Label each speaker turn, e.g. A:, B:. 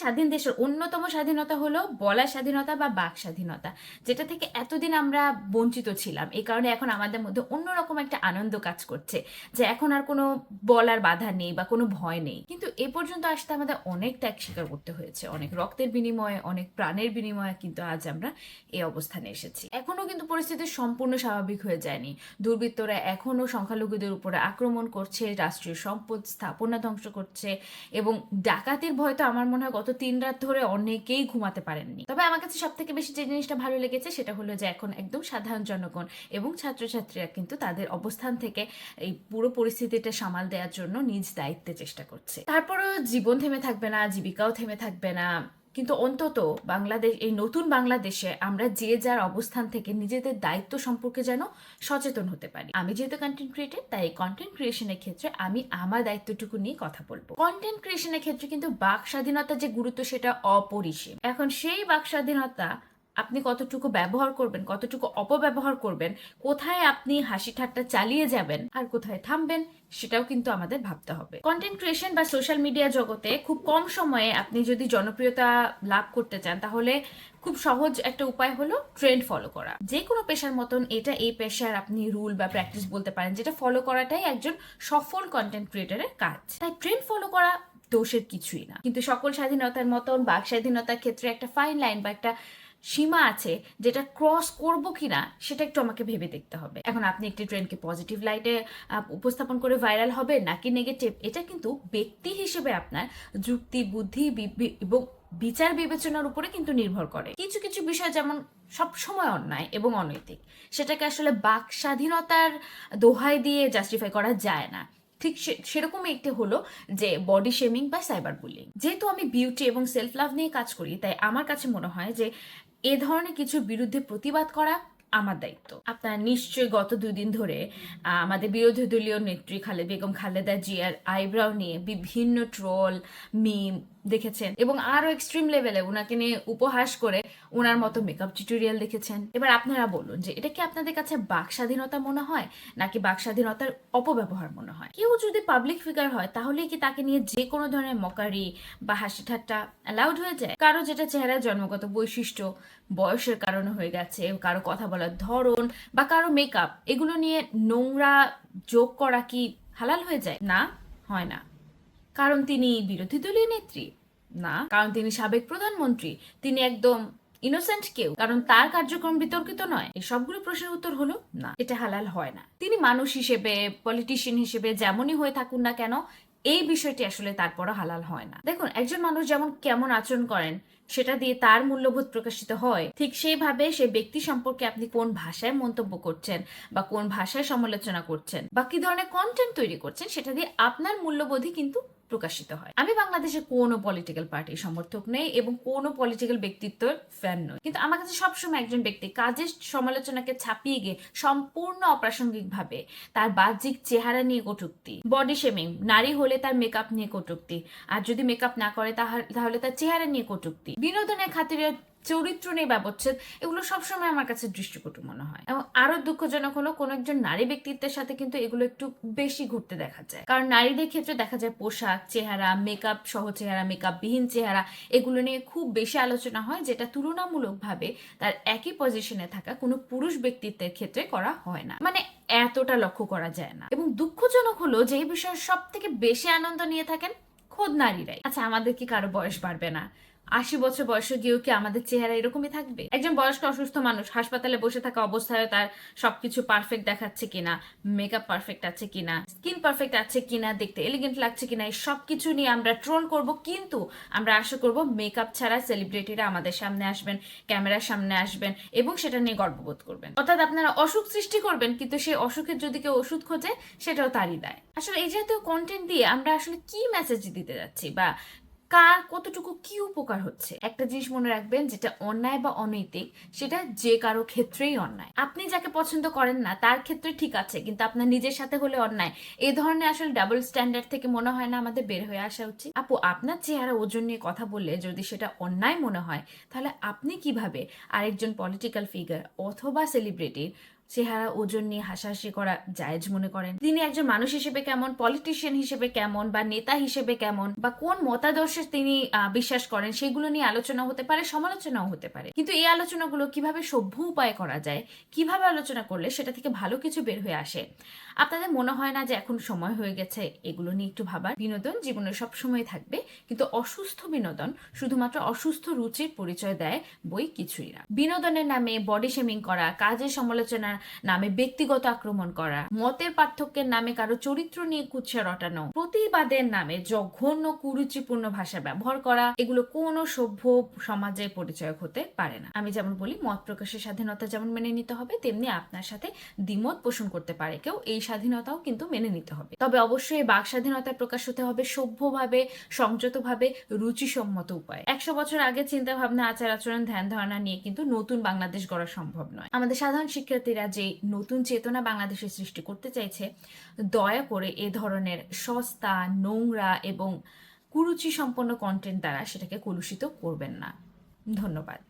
A: স্বাধীন দেশের অন্যতম স্বাধীনতা হলো বলার স্বাধীনতা বা বাক স্বাধীনতা, যেটা থেকে এতদিন আমরা বঞ্চিত ছিলাম। এই কারণে এখন আমাদের মধ্যে অন্যরকম একটা আনন্দ কাজ করছে, যে এখন আর কোনো বলার বাধা নেই বা কোনো ভয় নেই। কিন্তু এ পর্যন্ত আসতে আমাদের অনেক ত্যাগ স্বীকার করতে হয়েছে। অনেক রক্তের বিনিময়ে, অনেক প্রাণের বিনিময়ে কিন্তু আজ আমরা এই অবস্থানে এসেছি। এখনও কিন্তু পরিস্থিতি সম্পূর্ণ স্বাভাবিক হয়ে যায়নি। দুর্বৃত্তরা এখনও সংখ্যালঘুদের উপরে আক্রমণ করছে, রাষ্ট্রীয় সম্পদ স্থাপনা ধ্বংস করছে এবং ডাকাতির ভয় তো আমার মনে হয় তিন রাত ধরে অনেকেই ঘুমাতে পারেননি। তবে আমার কাছে সব থেকে বেশি যে জিনিসটা ভালো লেগেছে সেটা হলো যে এখন একদম সাধারণ জনগণ এবং ছাত্রছাত্রীরা কিন্তু তাদের অবস্থান থেকে এই পুরো পরিস্থিতিটা সামাল দেওয়ার জন্য নিজ দায়িত্বে চেষ্টা করছে। তারপরও জীবন থেমে থাকবে না, জীবিকাও থেমে থাকবে না। কিন্তু অন্তত বাংলাদেশ, এই নতুন বাংলাদেশে আমরা যে যার অবস্থান থেকে নিজেদের দায়িত্ব সম্পর্কে যেন সচেতন হতে পারি। আমি যেহেতু কন্টেন্ট ক্রিয়েটার তাই কন্টেন্ট ক্রিয়েশনের ক্ষেত্রে আমি আমার দায়িত্বটুকু নিয়ে কথা বলব। কন্টেন্ট ক্রিয়েশনের ক্ষেত্রে কিন্তু বাক স্বাধীনতার যে গুরুত্ব, সেটা অপরিসীম। এখন সেই বাক স্বাধীনতা আপনি কতটুকু ব্যবহার করবেন, কতটুকু অপব্যবহার করবেন, কোথায় আপনি হাসি ঠাট্টা চালিয়ে যাবেন আর কোথায় থামবেন, সেটাও কিন্তু আমাদের ভাবতে হবে। কন্টেন্ট ক্রিয়েশন বা সোশ্যাল মিডিয়া জগতে খুব কম সময়ে আপনি যদি জনপ্রিয়তা লাভ করতে চান, তাহলে খুব সহজ একটা উপায় হলো ট্রেন্ড ফলো করা। যে কোনো পেশার মতন এটা এই পেশার আপনি রুল বা প্র্যাকটিস বলতে পারেন, যেটা ফলো করাটাই একজন সফল কন্টেন্ট ক্রিয়েটারের কাজ। তাই ট্রেন্ড ফলো করা দোষের কিছুই না। কিন্তু সকল স্বাধীনতার মতন বাক স্বাধীনতার ক্ষেত্রে একটা ফাইন লাইন বা একটা সীমা আছে যেটা ক্রস করব কিনা সেটা একটু আমাকে ভেবে দেখতে হবে। এখন আপনি একটি ট্রেন্ডকে পজিটিভ লাইটে উপস্থাপন করে ভাইরাল হবে নাকি নেগেটিভ এটা কিন্তু ব্যক্তি হিসেবে আপনার যুক্তি, বুদ্ধি এবং বিচার বিবেচনার উপরে কিন্তু নির্ভর করে। কিছু কিছু বিষয় যেমন সব সময় অন্যায় এবং অনৈতিক, সেটাকে আসলে বাক স্বাধীনতার দোহাই দিয়ে জাস্টিফাই করা যায় না। ঠিক সেরকমই একটি হলো যে বডি শেমিং বা সাইবার বুলিং যেহেতু আমি বিউটি এবং সেলফ লাভ নিয়ে কাজ করি, তাই আমার কাছে মনে হয় যে এ ধরনের কিছুর বিরুদ্ধে প্রতিবাদ করা আমার দায়িত্ব। আপনারা নিশ্চয়ই গত দুদিন ধরে আমাদের বিরোধী দলীয় নেত্রী খালেদ বেগম, খালেদা জিয়ার আইব্রাউ নিয়ে বিভিন্ন ট্রোল, মিম দেখেছেন। এবং আরও এক্সট্রিম লেভেলে ওনাকে নিয়ে উপহাস করে ওনার মতো মেকআপ টিউটোরিয়াল দেখেছেন। এবার আপনারা বলুন যে, এটা কি আপনাদের কাছে বাক স্বাধীনতা মনে হয়, নাকি বাক স্বাধীনতার অপব্যবহার মনে হয়? কেউ যদি পাবলিক ফিগার হয় তাহলে কি তাকে নিয়ে যে কোনো ধরনের মকারি বা হাসি ঠাট্টা অ্যালাউড হয়ে যায়? কারও যেটা চেহারার জন্মগত বৈশিষ্ট্য, বয়সের কারণে হয়ে গেছে, কারও কথা বলার ধরন বা কারও মেকআপ এগুলো নিয়ে নোংরা যোগ করা কি হালাল হয়ে যায়? না, হয় না। কারণ তিনি বিরোধী দলীয় নেত্রী। না, কারণ তিনি সাবেক প্রধানমন্ত্রী। তিনি একদম ইনোসেন্ট কেউ, কারণ তার কার্যক্রম বিতর্কিত নয়। এই সবগুলো প্রশ্নের উত্তর হলো না, এটা হালাল হয় না। তিনি মানুষ হিসেবে পলিটিশিয়ান হিসেবে যেমনই হয়ে থাকুন না কেন, এই বিষয়টি আসলে তারপরও হালাল হয় না। দেখুন, একজন মানুষ যেমন কেমন আচরণ করেন, সেটা দিয়ে তার মূল্যবোধ প্রকাশিত হয়। ঠিক সেইভাবে সে ব্যক্তি সম্পর্কে আপনি কোন ভাষায় মন্তব্য করছেন বা কোন ভাষায় সমালোচনা করছেন বা কি ধরনের কন্টেন্ট তৈরি করছেন, সেটা দিয়ে আপনার মূল্যবোধই কিন্তু প্রকাশিত হয়। আমি বাংলাদেশে কোনো পলিটিক্যাল পার্টির সমর্থক নেই এবং কোনো পলিটিক্যাল ব্যক্তিত্বের ফ্যান নই। কিন্তু আমার কাছে সবসময় একজন ব্যক্তি কাজের সমালোচনাকে ছাপিয়ে গিয়ে সম্পূর্ণ অপ্রাসঙ্গিকভাবে তার বাহ্যিক চেহারা নিয়ে কটুক্তি বডি শেমিং নারী হলে তার মেকআপ নিয়ে কটুক্তি, আর যদি মেকআপ না করে তাহা- তাহলে তার চেহারা নিয়ে কটুক্তি। বিনোদনের খাতিরে চরিত্র নিয়ে ব্যবচ্ছেদ, এগুলো সবসময় আমার কাছে দৃষ্টিকটু মনে হয়। এবং আরও দুঃখজনক হলো, কোনো একজন নারী ব্যক্তিত্বের সাথে কিন্তু এগুলো একটু বেশি ঘুরতে দেখা যায়। কারণ নারীদের ক্ষেত্রে দেখা যায় পোশাক, চেহারা মেকআপ সহ চেহারা মেকআপ বিহীন চেহারা, এগুলো নিয়ে খুব বেশি আলোচনা হয়, যেটা তুলনামূলকভাবে তার একই পজিশনে থাকা কোনো পুরুষ ব্যক্তিত্বের ক্ষেত্রে করা হয় না। মানে এতটা লক্ষ্য করা যায় না। এবং দুঃখজনক হলো যে, এই বিষয়ে সব থেকে বেশি আনন্দ নিয়ে থাকেন খোদ নারীরাই। আচ্ছা আমাদের কি কারও বয়স বাড়বে না? আশি বছর বয়সে গিয়েও কি আমাদের চেহারা এরকমই থাকবে? একজন বয়স্ক অসুস্থ মানুষ হাসপাতালে বসে থাকা অবস্থায় তার সবকিছু পারফেক্ট দেখাচ্ছে কিনা মেকআপ পারফেক্ট আছে কিনা স্কিন পারফেক্ট আছে কিনা, দেখতে এলিগেন্ট লাগছে কিনা, এই সবকিছু নিয়ে আমরা ট্রোল করব, কিন্তু আমরা আশা করব মেকআপ ছাড়া সেলিব্রিটিরা আমাদের সামনে আসবেন ক্যামেরার সামনে আসবেন এবং সেটা নিয়ে গর্ববোধ করবেন। অর্থাৎ আপনারা অসুখ সৃষ্টি করবেন, কিন্তু সেই অসুখের যদি কেউ ওষুধ খোঁজে, সেটাও তারই দায়। আসলে এই জাতীয় কন্টেন্ট দিয়ে আমরা আসলে কি মেসেজ দিতে যাচ্ছি বা কার কতটুকু কি উপকার হচ্ছে? একটা জিনিস মনে রাখবেন, যেটা অন্যায় বা অনৈতিক, সেটা যে কারও ক্ষেত্রেই অন্যায়। আপনি যাকে পছন্দ করেন না, তার ক্ষেত্রে ঠিক আছে, কিন্তু আপনার নিজের সাথে হলে অন্যায়। এই ধরনের আসলে ডাবল স্ট্যান্ডার্ড থেকে মনে হয় না আমাদের বের হয়ে আসা উচিত। আপু, আপনার চেহারা, ওজন নিয়ে কথা বললে যদি সেটা অন্যায় মনে হয়, তাহলে আপনি কীভাবে আরেকজন পলিটিক্যাল ফিগার অথবা সেলিব্রিটির চেহারা, ওজন নিয়ে হাসাহাসি করা জায়েজ মনে করেন। তিনি একজন মানুষ হিসেবে কেমন পলিটিশিয়ান হিসেবে কেমন, বা নেতা হিসেবে কেমন, বা কোন মতাদর্শে তিনি বিশ্বাস করেন, সেগুলো নিয়ে আলোচনা হতে পারে, সমালোচনাও হতে পারে। কিন্তু এই আলোচনাগুলো কীভাবে সভ্য উপায়ে করা যায়, কীভাবে আলোচনা করলে সেটা থেকে ভালো কিছু বের হয়ে আসে, আপনাদের মনে হয় না যে এখন সময় হয়ে গেছে? এগুলো নিয়ে একটু ভাবার। বিনোদন জীবনে সব সময় থাকবে, কিন্তু অসুস্থ বিনোদন শুধুমাত্র অসুস্থ রুচির পরিচয় দেয় বই কিছুই না। বিনোদনের নামে বডি শেমিং করা, কাজের সমালোচনার নামে ব্যক্তিগত আক্রমণ করা। মতের পার্থক্যের নামে কারও চরিত্র নিয়ে কুৎসা রটানো। প্রতিবাদের নামে জঘন্য, কুরুচিপূর্ণ ভাষা ব্যবহার করা। এগুলো কোনো সভ্য সমাজের পরিচয়ক হতে পারে না। আমি যেমন বলি, মত প্রকাশের স্বাধীনতা যেমন মেনে নিতে হবে, তেমনি আপনার সাথে দ্বিমত পোষণ করতে পারে। কেউ এই স্বাধীনতাও কিন্তু মেনে নিতে হবে। তবে অবশ্যই এই বাক স্বাধীনতার প্রকাশ হতে হবে সভ্যভাবে, সংযতভাবে, রুচিসম্মত উপায়। একশো বছর আগে চিন্তা ভাবনা আচার আচরণ ধ্যান ধারণা নিয়ে কিন্তু নতুন বাংলাদেশ গড়া সম্ভব নয়। আমাদের সাধারণ শিক্ষার্থীরা যে নতুন চেতনা বাংলাদেশে সৃষ্টি করতে চাইছে, দয়া করে এ ধরনের সস্তা, নোংরা এবং কুরুচি সম্পন্ন কন্টেন্ট দ্বারা সেটাকে কলুষিত করবেন না। ধন্যবাদ।